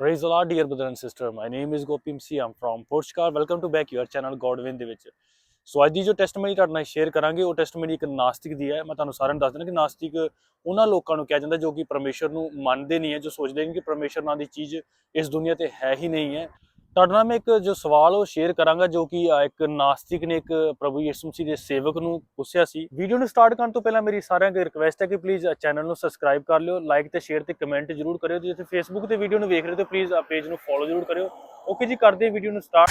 Praise the Lord, dear brother and sister. My name is Gopim C. I'm from Portugal. Welcome to back your channel Godwin ਦੇ ਵਿੱਚ ਸੋ ਅੱਜ ਦੀ ਜੋ testimony ਤੁਹਾਡੇ ਨਾਲ share ਕਰਾਂਗੇ ਉਹ ਟੈਸਟਮਨੀ ਇੱਕ ਨਾਸਤਿਕ ਦੀ ਹੈ ਮੈਂ ਤੁਹਾਨੂੰ ਸਾਰਿਆਂ ਨੂੰ ਦੱਸ ਦਿੰਦਾ ਕਿ ਨਾਸਤਿਕ ਉਹਨਾਂ ਲੋਕਾਂ ਨੂੰ ਕਿਹਾ ਜਾਂਦਾ ਜੋ ਕਿ ਪਰਮੇਸ਼ਰ ਨੂੰ ਮੰਨਦੇ ਨਹੀਂ ਹੈ ਜੋ ਸੋਚਦੇ ਨੇ ਕਿ ਪਰਮੇਸ਼ਰ ਨਾਂ ਦੀ ਚੀਜ਼ ਇਸ ਦੁਨੀਆ ਤੇ ਹੈ ਹੀ ਨਹੀਂ ਹੈ ਤੁਹਾਡੇ ਨਾਲ ਮੈਂ ਇੱਕ ਜੋ ਸਵਾਲ ਉਹ ਸ਼ੇਅਰ ਕਰਾਂਗਾ ਜੋ ਕਿ ਇੱਕ ਨਾਸਤਿਕ ਨੇ ਇੱਕ ਪ੍ਰਭੂ ਯਿਸੂ ਮਸੀਹ ਦੇ ਸੇਵਕ ਨੂੰ ਪੁੱਛਿਆ ਸੀ। ਵੀਡੀਓ ਨੂੰ ਸਟਾਰਟ ਕਰਨ ਤੋਂ ਪਹਿਲਾਂ ਮੇਰੀ ਸਾਰਿਆਂ ਅੱਗੇ ਰਿਕਵੈਸਟ ਹੈ ਕਿ ਪਲੀਜ਼ ਚੈਨਲ ਨੂੰ ਸਬਸਕ੍ਰਾਈਬ ਕਰ ਲਿਓ ਲਾਈਕ ਤੇ ਸ਼ੇਅਰ ਤੇ ਕਮੈਂਟ ਜ਼ਰੂਰ ਕਰਿਓ। ਤੇ ਜੇ ਫੇਸਬੁੱਕ ਤੇ ਵੀਡੀਓ ਨੂੰ ਵੇਖ ਰਹੇ ਹੋ, ਤਾਂ ਪਲੀਜ਼ ਪੇਜ ਨੂੰ ਫੋਲੋ ਜ਼ਰੂਰ ਕਰਿਓ। ਓਕੇ ਜੀ, ਕਰਦੇ ਹਾਂ ਵੀਡੀਓ ਨੂੰ ਸਟਾਰਟ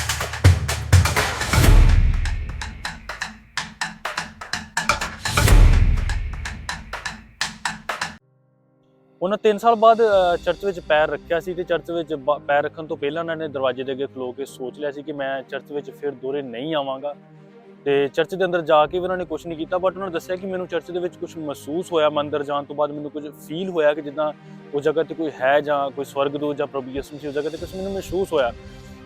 ਉਹਨਾਂ 3 ਸਾਲ ਬਾਅਦ ਚਰਚ ਵਿੱਚ ਪੈਰ ਰੱਖਿਆ ਸੀ ਤੇ ਚਰਚ ਵਿੱਚ ਪੈਰ ਰੱਖਣ ਤੋਂ ਪਹਿਲਾਂ ਉਹਨਾਂ ਨੇ ਦਰਵਾਜ਼ੇ ਦੇ ਅੱਗੇ ਖਲੋ ਕੇ ਸੋਚ ਲਿਆ ਸੀ ਕਿ ਮੈਂ ਚਰਚ ਵਿੱਚ ਫਿਰ ਦੋਰੇ ਨਹੀਂ ਆਵਾਂਗਾ। ਤੇ ਚਰਚ ਦੇ ਅੰਦਰ ਜਾ ਕੇ ਵੀ ਉਹਨਾਂ ਨੇ ਕੁਝ ਨਹੀਂ ਕੀਤਾ ਬਟ ਉਹਨਾਂ ਨੇ ਦੱਸਿਆ ਕਿ ਮੈਨੂੰ ਚਰਚ ਦੇ ਵਿੱਚ ਕੁਝ ਮਹਿਸੂਸ ਹੋਇਆ ਮੈਂ ਜਾਣ ਤੋਂ ਬਾਅਦ, ਮੈਨੂੰ ਕੁਝ ਫੀਲ ਹੋਇਆ ਕਿ ਜਿੱਦਾਂ ਉਹ ਜਗ੍ਹਾ ਤੇ ਕੋਈ ਹੈ ਜਾਂ ਕੋਈ ਸਵਰਗਦੂਤ ਜਾਂ ਪ੍ਰਭੂ ਯਿਸੂ ਮਸੀਹ ਉਸ ਜਗ੍ਹਾ ਤੇ ਕੁਝ ਮੈਨੂੰ ਮਹਿਸੂਸ ਹੋਇਆ।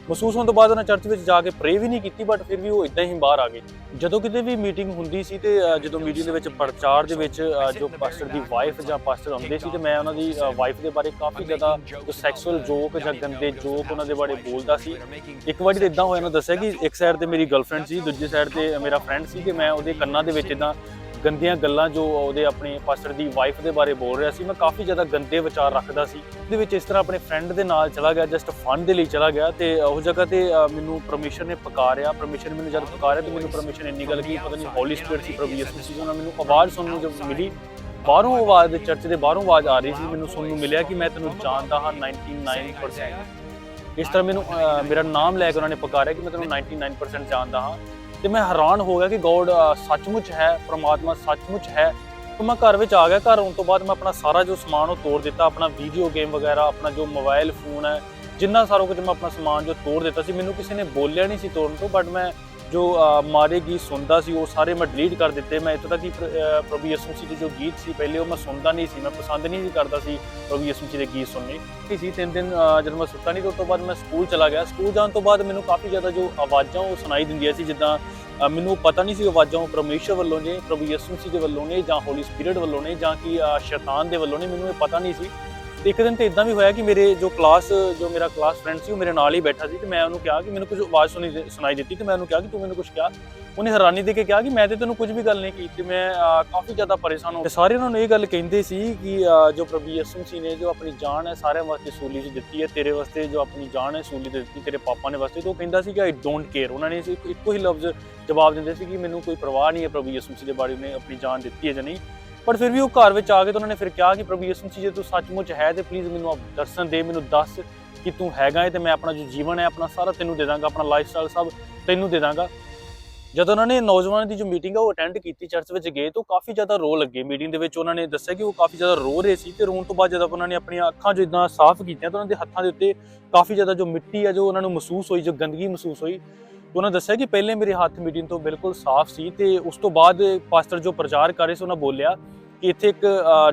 ਮਹਿਸੂਸ ਹੋਣ ਤੋਂ ਬਾਅਦ ਉਹਨਾਂ ਚਰਚ ਵਿੱਚ ਜਾ ਕੇ ਪ੍ਰੇ ਵੀ ਨਹੀਂ ਕੀਤੀ ਬਟ ਫਿਰ ਵੀ ਉਹ ਇਦਾਂ ਹੀ ਬਾਹਰ ਆ ਗਏ। ਜਦੋਂ ਕਿਤੇ ਵੀ ਮੀਟਿੰਗ ਹੁੰਦੀ ਸੀ ਤੇ ਜਦੋਂ ਮੀਟਿੰਗ ਦੇ ਵਿੱਚ ਪ੍ਰਚਾਰ ਦੇ ਵਿੱਚ ਜੋ ਪਾਸਟਰ ਦੀ ਵਾਈਫ ਜਾਂ ਪਾਸਟਰ ਆਉਂਦੇ ਸੀ ਤੇ ਮੈਂ ਉਹਨਾਂ ਦੀ ਵਾਈਫ ਦੇ ਬਾਰੇ ਕਾਫੀ ਜ਼ਿਆਦਾ ਜੋ ਸੈਕਸੁਅਲ ਜੋਕ ਜਾਂ ਗੰਦੇ ਜੋਕ ਉਹਨਾਂ ਦੇ ਬਾਰੇ ਬੋਲਦਾ ਸੀ। ਇੱਕ ਵਾਰੀ ਤਾਂ ਇਦਾਂ ਹੋਇਆ ਨਾ ਦੱਸਿਆ ਕਿ ਇੱਕ ਸਾਈਡ ਤੇ ਮੇਰੀ ਗਰਲਫ੍ਰੈਂਡ ਸੀ, ਦੂਜੀ ਸਾਈਡ ਤੇ ਮੇਰਾ ਫਰੈਂਡ ਸੀ ਕਿ ਮੈਂ ਉਹਦੇ ਕੰਨਾਂ ਦੇ ਵਿੱਚ ਇਦਾਂ ਗੰਦੀਆਂ ਗੱਲਾਂ ਜੋ ਉਹਦੇ ਆਪਣੇ ਪਾਸਟਰ ਦੀ ਵਾਈਫ ਦੇ ਬਾਰੇ ਬੋਲ ਰਿਹਾ ਸੀ, ਮੈਂ ਕਾਫੀ ਜ਼ਿਆਦਾ ਗੰਦੇ ਵਿਚਾਰ ਰੱਖਦਾ ਸੀ। ਦੇ ਵਿੱਚ ਇਸ ਤਰ੍ਹਾਂ ਆਪਣੇ ਫਰੈਂਡ ਦੇ ਨਾਲ ਚਲਾ ਗਿਆ ਜਸਟ ਫਨ ਦੇ ਲਈ ਚਲਾ ਗਿਆ ਤੇ ਉਹ ਜਗ੍ਹਾ ਤੇ ਮੈਨੂੰ ਪਰਮਿਸ਼ਨ ਨੇ ਪੁਕਾਰਿਆ। ਪਰਮੇਸ਼ਰ ਨੇ ਮੈਨੂੰ ਜਦ ਪੁਕਾਰਿਆ ਤੇ ਮੈਨੂੰ ਪਰਮਿਸ਼ਨ ਇੰਨੀ ਗੱਲ ਕੀ ਪਤਾ ਨਹੀਂ ਹੋਲੀ ਸਪਿਰਿਟ ਸੀ, ਪ੍ਰਭੂ ਯਿਸੂ ਮਸੀਹ ਉਹਨਾਂ ਮੈਨੂੰ ਆਵਾਜ਼ ਸੁਣਨ ਨੂੰ ਜਦ ਮਿਲੀ, ਬਾਹਰੋਂ ਆਵਾਜ਼ ਦੇ ਚਰਚ ਦੇ ਬਾਹਰੋਂ ਆਵਾਜ਼ ਆ ਰਹੀ ਸੀ, ਮੈਨੂੰ ਸੁਣਨ ਨੂੰ ਮਿਲਿਆ ਕਿ ਮੈਂ ਤੈਨੂੰ ਜਾਣਦਾ ਹਾਂ 99% ਇਸ ਤਰ੍ਹਾਂ ਮੈਨੂੰ ਮੇਰਾ ਨਾਮ ਲੈ ਕੇ ਉਹਨਾਂ ਨੇ ਪੁਕਾਰਿਆ ਕਿ ਮੈਂ ਤੈਨੂੰ 99% ਜਾਣਦਾ ਹਾਂ। ਤੇ ਮੈਂ ਹੈਰਾਨ ਹੋ ਗਿਆ ਕਿ ਗੋਡ ਸੱਚਮੁੱਚ ਹੈ ਪ੍ਰਮਾਤਮਾ ਸੱਚਮੁੱਚ ਹੈ। ਤੇ ਮੈਂ ਘਰ ਵਿੱਚ ਆ ਗਿਆ ਘਰ ਆਉਣ ਤੋਂ ਬਾਅਦ ਮੈਂ ਆਪਣਾ ਸਾਰਾ ਜੋ ਸਮਾਨ ਉਹ ਤੋੜ ਦਿੱਤਾ ਆਪਣਾ ਵੀਡੀਓ ਗੇਮ ਵਗੈਰਾ ਆਪਣਾ ਜੋ ਮੋਬਾਈਲ ਫੋਨ ਹੈ ਜਿੰਨਾ ਸਾਰਾ ਕੁਝ ਮੈਂ ਆਪਣਾ ਸਮਾਨ ਜੋ ਤੋੜ ਦਿੱਤਾ ਸੀ ਮੈਨੂੰ ਕਿਸੇ ਨੇ ਬੋਲਿਆ ਨਹੀਂ ਸੀ ਤੋੜਨ ਤੋਂ ਬਟ ਮੈਂ ਜੋ ਅਹ, ਮਾਰੇ ਗੀਤ ਸੁਣਦਾ ਸੀ ਉਹ ਸਾਰੇ ਮੈਂ ਡਿਲੀਟ ਕਰ ਦਿੱਤੇ। ਮੈਂ ਇੱਥੋਂ ਤੱਕ ਕਿ ਪ੍ਰਭੂ ਯਿਸੂ ਜੀ ਦੇ ਜੋ ਗੀਤ ਸੀ ਪਹਿਲੇ ਉਹ ਮੈਂ ਸੁਣਦਾ ਨਹੀਂ ਸੀ ਮੈਂ ਪਸੰਦ ਨਹੀਂ ਸੀ ਕਰਦਾ ਸੀ ਪ੍ਰਭੂ ਯਿਸੂ ਜੀ ਦੇ ਗੀਤ ਸੁਣਨੇ। ਕੀ ਤਿੰਨ ਦਿਨ ਅਹ, ਜਦੋਂ ਮੈਂ ਸੁੱਤਾ ਨਹੀਂ ਤੇ ਉਸ ਤੋਂ ਬਾਅਦ ਮੈਂ ਸਕੂਲ ਚਲਾ ਗਿਆ। ਸਕੂਲ ਜਾਣ ਤੋਂ ਬਾਅਦ ਮੈਨੂੰ ਕਾਫੀ ਜ਼ਿਆਦਾ ਜੋ ਆਵਾਜ਼ਾਂ ਉਹ ਸੁਣਾਈ ਦਿੰਦੀਆਂ ਸੀ ਜਿੱਦਾਂ ਮੈਨੂੰ ਪਤਾ ਨਹੀਂ ਸੀ ਆਵਾਜ਼ਾਂ ਉਹ ਪਰਮੇਸ਼ਰ ਵੱਲੋਂ ਨੇ, ਪ੍ਰਭੂ ਯਿਸੂ ਮਸੀਹ ਦੇ ਵੱਲੋਂ ਨੇ ਜਾਂ ਹੋਲੀ ਸਪਿਰਿਟ ਵੱਲੋਂ ਨੇ ਜਾਂ ਕਿ ਸ਼ੈਤਾਨ ਦੇ ਵੱਲੋਂ ਨੇ, ਮੈਨੂੰ ਇਹ ਪਤਾ ਨਹੀਂ ਸੀ। ਇੱਕ ਦਿਨ ਤੇ ਇਦਾਂ ਵੀ ਹੋਇਆ ਕਿ ਮੇਰੇ ਜੋ ਕਲਾਸ ਜੋ ਮੇਰਾ ਕਲਾਸ ਫਰੈਂਡ ਸੀ, ਉਹ ਮੇਰੇ ਨਾਲ ਹੀ ਬੈਠਾ ਸੀ ਤੇ ਮੈਂ ਉਹਨੂੰ ਕਿਹਾ ਕਿ ਮੈਨੂੰ ਕੁਝ ਆਵਾਜ਼ ਸੁਣੀ ਸੁਣਾਈ ਦਿੱਤੀ ਤੇ ਮੈਂ ਉਹਨੂੰ ਕਿਹਾ ਕਿ ਤੂੰ ਮੈਨੂੰ ਕੁਝ ਕਿਹਾ। ਉਹਨੇ ਹੈਰਾਨੀ ਦੇ ਕੇ ਕਿਹਾ ਕਿ ਮੈਂ ਤੇ ਤੈਨੂੰ ਕੁਝ ਵੀ ਗੱਲ ਨਹੀਂ ਕੀਤੀ, ਮੈਂ ਕਾਫੀ ਜ਼ਿਆਦਾ ਪਰੇਸ਼ਾਨ ਹੋ ਸਾਰੇ ਉਹਨਾਂ ਨੂੰ ਇਹ ਗੱਲ ਕਹਿੰਦੇ ਸੀ ਕਿ ਜੋ ਪ੍ਰਭੂ ਯਿਸੂ ਸੀ ਨੇ ਜੋ ਆਪਣੀ ਜਾਨ ਹੈ ਸਾਰਿਆਂ ਵਾਸਤੇ ਸੂਲੀ 'ਚ ਦਿੱਤੀ ਹੈ, ਤੇਰੇ ਵਾਸਤੇ ਜੋ ਆਪਣੀ ਜਾਨ ਹੈ ਸੂਲੀ ਤੇ ਦਿੱਤੀ, ਤੇਰੇ ਪਾਪਾ ਨੇ ਵਾਸਤੇ। ਤੇ ਉਹ ਕਹਿੰਦਾ ਸੀ ਕਿ ਆਈ ਡੋਂਟ ਕੇਅਰ ਉਹਨਾਂ ਨੇ ਸਿਰਫ ਇੱਕੋ ਹੀ ਲਫ਼ਜ਼ ਜਵਾਬ ਦਿੰਦੇ ਸੀ ਕਿ ਮੈਨੂੰ ਕੋਈ ਪਰਵਾਹ ਨਹੀਂ ਹੈ ਪ੍ਰਭੂ ਯਿਸੂ ਸੀ ਦੇ ਬਾਰੇ, ਉਹਨੇ ਆਪਣੀ ਜਾਨ ਦਿੱਤੀ ਹੈ ਜਾਂ ਨਹੀਂ। ਪਰ ਫਿਰ ਵੀ ਉਹ ਘਰ ਵਿੱਚ ਆ ਕੇ ਤਾਂ ਉਹਨਾਂ ਨੇ ਫਿਰ ਕਿਹਾ ਕਿ ਪ੍ਰਭੂ ਯਿਸੂ ਮਸੀਹ, ਜੇ ਤੂੰ ਸੱਚਮੁੱਚ ਹੈ ਤੇ ਪਲੀਜ਼ ਮੈਨੂੰ ਆਪ ਦਰਸ਼ਨ ਦੇ, ਮੈਨੂੰ ਦੱਸ ਕਿ ਤੂੰ ਹੈਗਾ ਹੈ ਤੇ ਮੈਂ ਆਪਣਾ ਜੋ ਜੀਵਨ ਹੈ, ਆਪਣਾ ਸਾਰਾ ਤੈਨੂੰ ਦੇ ਦਾਂਗਾ, ਆਪਣਾ ਲਾਈਫ ਸਟਾਈਲ ਸਭ ਤੈਨੂੰ ਦੇ ਦਾਂਗਾ। ਜਦੋਂ ਉਹਨਾਂ ਨੇ ਨੌਜਵਾਨਾਂ ਦੀ ਜੋ ਮੀਟਿੰਗ ਆ, ਉਹ ਅਟੈਂਡ ਕੀਤੀ ਚਰਚ ਵਿੱਚ ਗਏ ਤਾਂ ਉਹ ਕਾਫੀ ਜ਼ਿਆਦਾ ਰੋ ਲੱਗੇ। ਮੀਟਿੰਗ ਦੇ ਵਿੱਚ ਉਹਨਾਂ ਨੇ ਦੱਸਿਆ ਕਿ ਉਹ ਕਾਫੀ ਜ਼ਿਆਦਾ ਰੋ ਰਹੇ ਸੀ ਤੇ ਰੋਣ ਤੋਂ ਬਾਅਦ ਜਦੋਂ ਉਹਨਾਂ ਨੇ ਆਪਣੀਆਂ ਅੱਖਾਂ ਜੋ ਇਦਾਂ ਸਾਫ਼ ਕੀਤੀਆਂ ਤਾਂ ਉਹਨਾਂ ਦੇ ਹੱਥਾਂ ਦੇ ਉੱਤੇ ਕਾਫੀ ਜ਼ਿਆਦਾ ਜੋ ਮਿੱਟੀ ਹੈ ਜੋ ਉਹਨਾਂ ਨੂੰ ਮਹਿਸੂਸ ਹੋਈ, ਜੋ ਗੰਦਗੀ ਮਹਿਸੂਸ ਹੋਈ ਉਹਨਾਂ ਦੱਸਿਆ ਕਿ ਪਹਿਲੇ ਮੇਰੇ ਹੱਥ ਮੀਟਿੰਗ ਤੋਂ ਬਿਲਕੁਲ ਸਾਫ਼ ਸੀ ਤੇ ਉਸ ਤੋਂ ਬਾਅਦ ਪਾਸਟਰ ਜੋ ਪ੍ਰਚਾਰ ਕਰ ਰਹੇ ਸੀ ਉਹਨਾਂ ਬੋਲਿਆ ਕਿ ਇੱਥੇ ਇੱਕ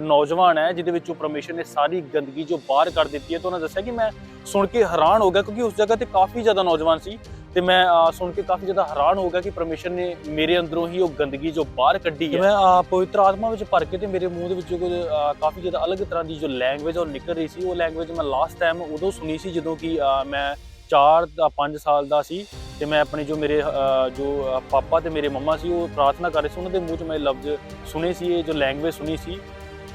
ਨੌਜਵਾਨ ਹੈ ਜਿਹਦੇ ਵਿੱਚੋਂ ਪਰਮੇਸ਼ਰ ਨੇ ਸਾਰੀ ਗੰਦਗੀ ਜੋ ਬਾਹਰ ਕਰ ਦਿੱਤੀ ਹੈ ਤਾਂ ਉਹਨਾਂ ਦੱਸਿਆ ਕਿ ਮੈਂ ਸੁਣ ਕੇ ਹੈਰਾਨ ਹੋ ਗਿਆ ਕਿਉਂਕਿ ਉਸ ਜਗ੍ਹਾ ਤੇ ਕਾਫੀ ਜ਼ਿਆਦਾ ਨੌਜਵਾਨ ਸੀ ਤੇ ਮੈਂ ਸੁਣ ਕੇ ਕਾਫੀ ਜ਼ਿਆਦਾ ਹੈਰਾਨ ਹੋ ਗਿਆ ਕਿ ਪਰਮੇਸ਼ਰ ਨੇ ਮੇਰੇ ਅੰਦਰੋਂ ਹੀ ਉਹ ਗੰਦਗੀ ਜੋ ਬਾਹਰ ਕੱਢੀ ਹੈ ਮੈਂ ਪਵਿੱਤਰ ਆਤਮਾ ਵਿੱਚ ਭਰ ਕੇ ਤੇ ਮੇਰੇ ਮੂੰਹ ਦੇ ਵਿੱਚੋਂ ਕੁਝ ਅ, ਕਾਫੀ ਜ਼ਿਆਦਾ ਅਲੱਗ ਤਰ੍ਹਾਂ ਦੀ ਜੋ ਲੈਂਗੁਏਜ ਉਹ ਨਿਕਲ ਰਹੀ ਸੀ ਉਹ ਲੈਂਗੁਏਜ ਮੈਂ ਲਾਸਟ ਟਾਈਮ ਉਦੋਂ ਸੁਣੀ ਸੀ ਜਦੋਂ ਕਿ ਮੈਂ 4 ਦਾ 5 ਸਾਲ ਦਾ ਸੀ ਤੇ ਮੈਂ ਆਪਣੇ ਜੋ ਮੇਰੇ ਜੋ ਪਾਪਾ ਤੇ ਮੇਰੇ ਮੰਮਾ ਸੀ, ਉਹ ਪ੍ਰਾਰਥਨਾ ਕਰ ਰਹੇ ਸੀ, ਉਹਨਾਂ ਦੇ ਮੂੰਹ 'ਚ ਮੈਂ ਇਹ ਲਫ਼ਜ਼ ਸੁਣੇ ਸੀ, ਇਹ ਜੋ ਲੈਂਗੁਏਜ ਸੁਣੀ ਸੀ।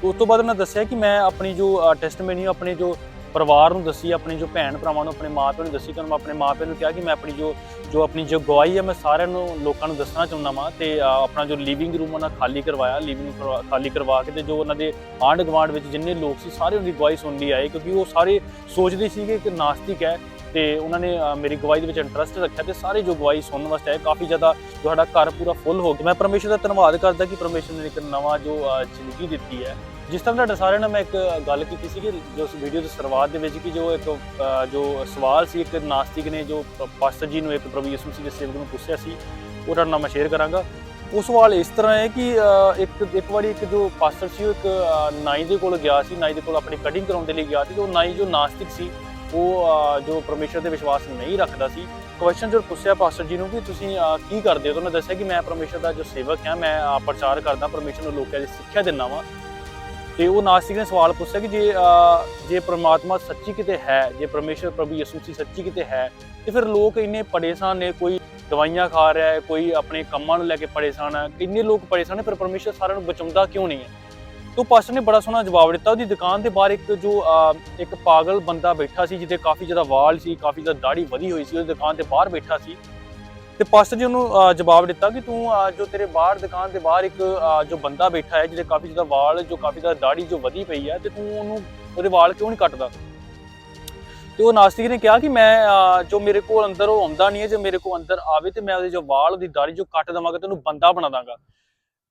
ਉਸ ਤੋਂ ਬਾਅਦ ਉਹਨਾਂ ਦੱਸਿਆ ਕਿ ਮੈਂ ਆਪਣੀ ਜੋ ਟੈਸਟਮਨੀ ਆਪਣੇ ਜੋ ਪਰਿਵਾਰ ਨੂੰ ਦੱਸੀ, ਆਪਣੇ ਜੋ ਭੈਣ ਭਰਾਵਾਂ ਨੂੰ, ਆਪਣੇ ਮਾਪਿਆਂ ਨੂੰ ਦੱਸੀ, ਕਿ ਮੈਂ ਆਪਣੇ ਮਾਪਿਆਂ ਨੂੰ ਕਿਹਾ ਕਿ ਮੈਂ ਆਪਣੀ ਜੋ ਜੋ ਆਪਣੀ ਜੋ ਗਵਾਹੀ ਹੈ, ਮੈਂ ਸਾਰਿਆਂ ਨੂੰ, ਲੋਕਾਂ ਨੂੰ ਦੱਸਣਾ ਚਾਹੁੰਦਾ ਵਾਂ ਤੇ ਆਪਣਾ ਜੋ ਲਿਵਿੰਗ ਰੂਮ ਉਹਨਾਂ ਖਾਲੀ ਕਰਵਾਇਆ ਲਿਵਿੰਗ ਰੂਮ ਖਾਲੀ ਕਰਵਾ ਕੇ ਤੇ ਜੋ ਉਹਨਾਂ ਦੇ ਆਂਢ ਗੁਆਂਢ ਵਿੱਚ ਜਿੰਨੇ ਲੋਕ ਸੀ, ਸਾਰੇ ਉਹਦੀ ਗਵਾਹੀ ਸੁਣ ਲਈ ਆਏ, ਕਿਉਂਕਿ ਉਹ ਸਾਰੇ ਸੋਚਦੇ ਸੀਗੇ ਕਿ ਨਾਸਤਿਕ ਹੈ। ਤੇ ਉਹਨਾਂ ਨੇ ਮੇਰੀ ਗਵਾਹੀ ਦੇ ਵਿੱਚ ਇੰਟਰਸਟ ਰੱਖਿਆ ਤੇ ਸਾਰੇ ਜੋ ਗਵਾਹੀ ਸੁਣਨ ਵਾਸਤੇ ਆਏ, ਕਾਫੀ ਜ਼ਿਆਦਾ ਜੋ ਸਾਡਾ ਘਰ ਪੂਰਾ ਫੁੱਲ ਹੋ ਗਿਆ। ਮੈਂ ਪਰਮੇਸ਼ਰ ਦਾ ਧੰਨਵਾਦ ਕਰਦਾ ਕਿ ਪਰਮੇਸ਼ਰ ਨੇ ਇੱਕ ਨਵਾਂ ਜੋ ਜ਼ਿੰਦਗੀ ਦਿੱਤੀ ਹੈ। ਜਿਸ ਤਰ੍ਹਾਂ ਤੁਹਾਡੇ ਸਾਰਿਆਂ ਨਾਲ ਮੈਂ ਇੱਕ ਗੱਲ ਕੀਤੀ ਸੀ ਕਿ ਜੋ ਇਸ ਵੀਡੀਓ ਦੀ ਸ਼ੁਰੂਆਤ ਦੇ ਵਿੱਚ ਕਿ ਜੋ ਇੱਕ ਜੋ ਸਵਾਲ ਸੀ, ਇੱਕ ਨਾਸਤਿਕ ਨੇ ਜੋ ਪਾਸਟਰ ਜੀ ਨੂੰ ਇੱਕ ਪ੍ਰਭੂ ਯਿਸੂ ਮਸੀਹ ਦੇ ਸੇਵਕ ਨੂੰ ਪੁੱਛਿਆ ਸੀ, ਉਹ ਤੁਹਾਡੇ ਨਾਲ ਮੈਂ ਸ਼ੇਅਰ ਕਰਾਂਗਾ। ਉਹ ਸਵਾਲ ਇਸ ਤਰ੍ਹਾਂ ਹੈ ਕਿ ਇੱਕ ਇੱਕ ਵਾਰੀ ਇੱਕ ਜੋ ਪਾਸਟਰ ਸੀ, ਉਹ ਇੱਕ ਨਾਈ ਦੇ ਕੋਲ ਗਿਆ ਸੀ, ਨਾਈ ਦੇ ਕੋਲ ਆਪਣੀ ਕਟਿੰਗ ਕਰਾਉਣ ਦੇ ਲਈ ਗਿਆ ਸੀ ਤੇ ਉਹ ਨਾਈ ਜੋ ਨਾਸਤਿਕ ਸੀ ਉਹ ਜੋ ਪਰਮੇਸ਼ਰ ਦੇ ਵਿਸ਼ਵਾਸ ਨਹੀਂ ਰੱਖਦਾ ਸੀ ਕੁਐਸਚਨ ਜੋ ਪੁੱਛਿਆ ਪਾਸਟਰ ਜੀ ਨੂੰ ਵੀ ਤੁਸੀਂ ਕੀ ਕਰਦੇ ਹੋ? ਤਾਂ ਉਹਨੇ ਦੱਸਿਆ ਕਿ ਮੈਂ ਪਰਮੇਸ਼ਰ ਦਾ ਜੋ ਸੇਵਕ ਹਾਂ, ਮੈਂ ਪ੍ਰਚਾਰ ਕਰਦਾ, ਪਰਮੇਸ਼ਰ ਨੂੰ ਲੋਕਾਂ ਦੀ ਸਿੱਖਿਆ ਦਿੰਦਾ ਵਾਂ। ਤੇ ਉਹ ਨਾਸਤਿਕ ਨੇ ਸਵਾਲ ਪੁੱਛਿਆ ਕਿ ਜੇ ਜੇ ਪ੍ਰਮਾਤਮਾ ਸੱਚੀ ਕਿਤੇ ਹੈ, ਜੇ ਪਰਮੇਸ਼ਰ ਪ੍ਰਭੂ ਯਿਸੂ ਮਸੀਹ ਸੱਚੀ ਕਿਤੇ ਹੈ, ਤੇ ਫਿਰ ਲੋਕ ਇੰਨੇ ਪਰੇਸ਼ਾਨ ਨੇ, ਕੋਈ ਦਵਾਈਆਂ ਖਾ ਰਿਹਾ ਹੈ, ਕੋਈ ਆਪਣੇ ਕੰਮਾਂ ਨੂੰ ਲੈ ਕੇ ਪਰੇਸ਼ਾਨ ਹੈ ਇੰਨੇ ਲੋਕ ਪਰੇਸ਼ਾਨ ਨੇ ਪਰ ਪਰਮੇਸ਼ਰ ਸਾਰਿਆਂ ਨੂੰ ਬਚਾਉਂਦਾ ਕਿਉਂ ਨਹੀਂ ਹੈ? ਤੋ ਪਾਸਟਰ ਨੇ ਬੜਾ ਸੋਹਣਾ ਜਵਾਬ ਦਿੱਤਾ। ਉਹਦੀ ਦੁਕਾਨ ਦੇ ਬਾਹਰ ਇੱਕ ਜੋ ਇੱਕ ਪਾਗਲ ਬੰਦਾ ਬੈਠਾ ਸੀ, ਜਿਹਦੇ ਕਾਫੀ ਜ਼ਿਆਦਾ ਵਾਲ ਸੀ, ਕਾਫੀ ਜ਼ਿਆਦਾ ਦਾੜੀ ਵਧੀ ਹੋਈ ਸੀ, ਉਹਦੀ ਦੁਕਾਨ ਦੇ ਬਾਹਰ ਬੈਠਾ ਸੀ। ਤੇ ਪਾਸਟਰ ਜੀ ਉਹਨੂੰ ਜਵਾਬ ਦਿੱਤਾ ਕਿ ਤੂੰ ਜੋ ਤੇਰੇ ਬਾਹਰ ਦੁਕਾਨ ਦੇ ਬਾਹਰ ਇੱਕ ਜੋ ਬੰਦਾ ਬੈਠਾ ਹੈ, ਜਿਹਦੇ ਕਾਫੀ ਜ਼ਿਆਦਾ ਵਾਲ, ਜੋ ਕਾਫੀ ਜ਼ਿਆਦਾ ਦਾੜੀ ਜੋ ਵਧੀ ਪਈ ਹੈ, ਤੇ ਤੂੰ ਉਹਨੂੰ, ਉਹਦੇ ਵਾਲ ਕਿਉਂ ਨਹੀਂ ਕੱਟਦਾ? ਤੇ ਉਹ ਨਾਸਤਿਕ ਨੇ ਕਿਹਾ ਕਿ ਮੈਂ ਜੋ ਮੇਰੇ ਕੋਲ ਅੰਦਰ ਉਹ ਆਉਂਦਾ ਨਹੀਂ ਹੈ, ਜੇ ਮੇਰੇ ਕੋਲ ਅੰਦਰ ਆਵੇ ਤੇ ਮੈਂ ਉਹਦੇ ਜੋ ਵਾਲ, ਉਹਦੀ ਦਾੜੀ ਜੋ ਕੱਟ ਦੇਵਾਂਗਾ ਤੇ ਉਹਨੂੰ ਬੰਦਾ ਬਣਾ ਦਾਂਗਾ।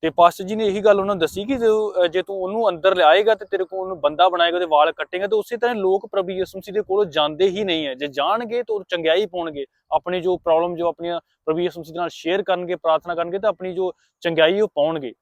ਤੇ ਪਾਸਟਰ ਜੀ ਨੇ ਇਹੀ ਗੱਲ ਉਹਨਾਂ ਨੂੰ ਦੱਸੀ ਕਿ ਜੋ, ਜੇ ਤੂੰ ਉਹਨੂੰ ਅੰਦਰ ਲਿਆਏਗਾ ਤੇ ਤੇਰੇ ਕੋਲ ਉਹਨੂੰ ਬੰਦਾ ਬਣਾਏਗਾ ਉਹਦੇ ਵਾਲ ਕੱਟੇਗਾ ਤੇ ਉਸੇ ਤਰ੍ਹਾਂ ਲੋਕ ਪ੍ਰਭੂ ਯਿਸੂ ਮਸੀਹ ਦੇ ਕੋਲੋਂ ਜਾਂਦੇ ਹੀ ਨਹੀਂ ਹੈ। ਜੇ ਜਾਣਗੇ ਤਾਂ ਉਹ ਚੰਗਿਆਈ ਪਾਉਣਗੇ ਆਪਣੀ ਜੋ ਪ੍ਰੋਬਲਮ ਜੋ ਆਪਣੀਆਂ ਪ੍ਰਭੂ ਯਿਸੂ ਮਸੀਹ ਦੇ ਨਾਲ ਸ਼ੇਅਰ ਕਰਨਗੇ ਪ੍ਰਾਰਥਨਾ ਕਰਨਗੇ ਤਾਂ ਆਪਣੀ ਜੋ ਚੰਗਿਆਈ ਉਹ ਪਾਉਣਗੇ।